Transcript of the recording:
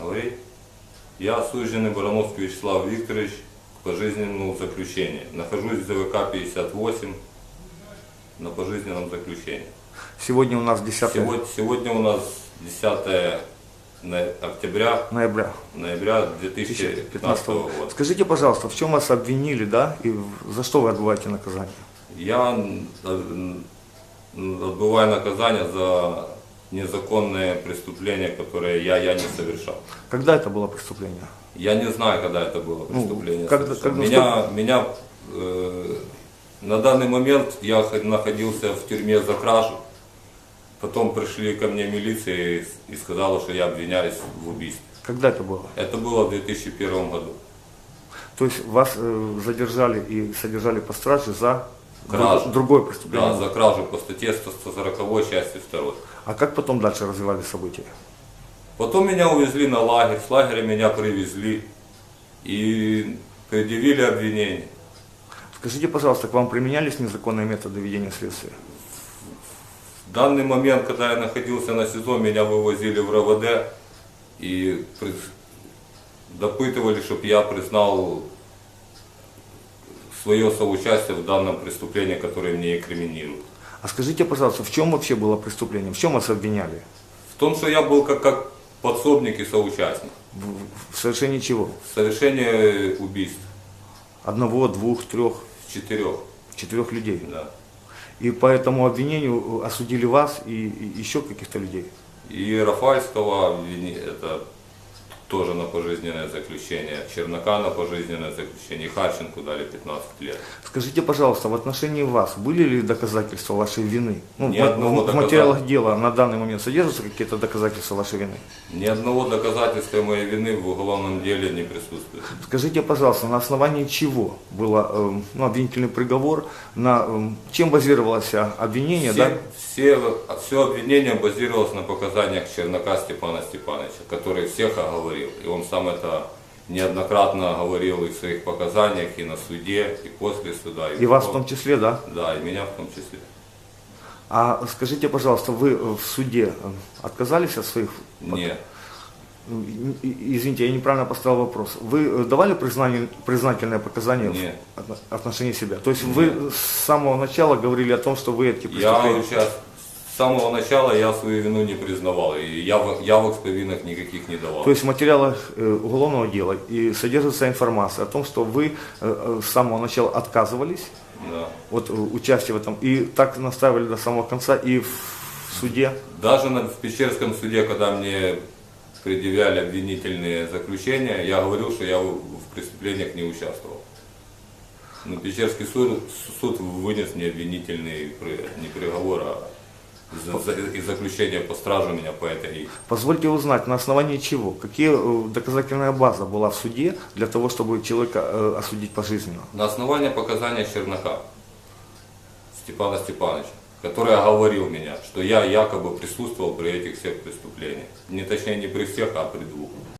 Говорить? Я осужденный Барановский Вячеслав Викторович к пожизненному заключению. Нахожусь в ЗВК 58 на пожизненном заключении. Сегодня у нас 10 Сегодня, сегодня у нас 10 на- октября, ноября ноября 2015 2015 года. Скажите, пожалуйста, в чем вас обвинили, да, и за что вы отбываете наказание? Я м, отбываю наказание за незаконные преступления, которые я, я не совершал. Когда это было преступление? Я не знаю, когда это было Ну, преступление. когда- совершено. когда меня, меня э, на данный момент я находился в тюрьме за кражу. Потом пришли ко мне милиция и, и сказала, что я обвиняюсь в убийстве. Когда это было? Это было в 2001 году. То есть вас э, задержали и содержали по страже за Кражу. друг- другое преступление? Да, за кражу по статье 140 части 2. А как потом дальше развивались события? Потом меня увезли на лагерь, с лагеря меня привезли и предъявили обвинение. Скажите, пожалуйста, к вам применялись незаконные методы ведения следствия? В данный момент, когда я находился на СИЗО, меня вывозили в РВД и допытывали, чтобы я признал свое соучастие в данном преступлении, которое мне инкриминируют. А скажите, пожалуйста, в чем вообще было преступление? В чем вас обвиняли? В том, что я был как, как подсобник и соучастник В, в совершении чего? в совершении убийств Одного, двух, трех, четырех. четырех людей. Да. И по этому обвинению осудили вас и, и еще каких-то людей. И Рафальского это тоже на пожизненное заключение, Чернака на пожизненное заключение, Харченку дали 15 лет. Скажите, пожалуйста, в отношении вас были ли доказательства вашей вины? Ну, Ни в, одного в- в материалах дела на данный момент содержатся какие-то доказательства вашей вины? Ни одного доказательства моей вины в уголовном деле не присутствует. Скажите, пожалуйста, на основании чего был эм, ну, обвинительный приговор, на эм, чем базировалось обвинение, да? Все, все, все обвинение базировалось на показаниях Чернака Степана Степановича, который всех оговорил. И он сам это неоднократно говорил и в своих показаниях, и на суде, и после суда. И вас в том числе, да? Да, и меня в том числе. А скажите, пожалуйста, вы в суде отказались от своих... Нет. И- и- Извините, я неправильно поставил вопрос. Вы давали признание- признательное показание Нет. в отно- отношении себя? То есть вы с самого начала говорили о том, что вы эти Я преступления... сейчас с самого начала я свою вину не признавал, и явок, явок с повинных никаких не давал. То есть в материалах э, уголовного дела и содержится информация о том, что вы э, э, с самого начала отказывались Да. от участия в этом и так настаивали до самого конца и в суде. Даже в Печерском суде, когда мне предъявляли обвинительные заключения, я говорил, что я в, преступлениях не участвовал. Но Печерский суд, суд вынес мне обвинительный не приговор, а и заключение по стражу меня по этой Позвольте узнать, на основании чего, какие э, доказательная база была в суде для того, чтобы человека э, осудить пожизненно? На основании показания Чернака Степана Степановича, который оговорил меня, что я якобы присутствовал при этих всех преступлениях. Не точнее не при всех, а при двух.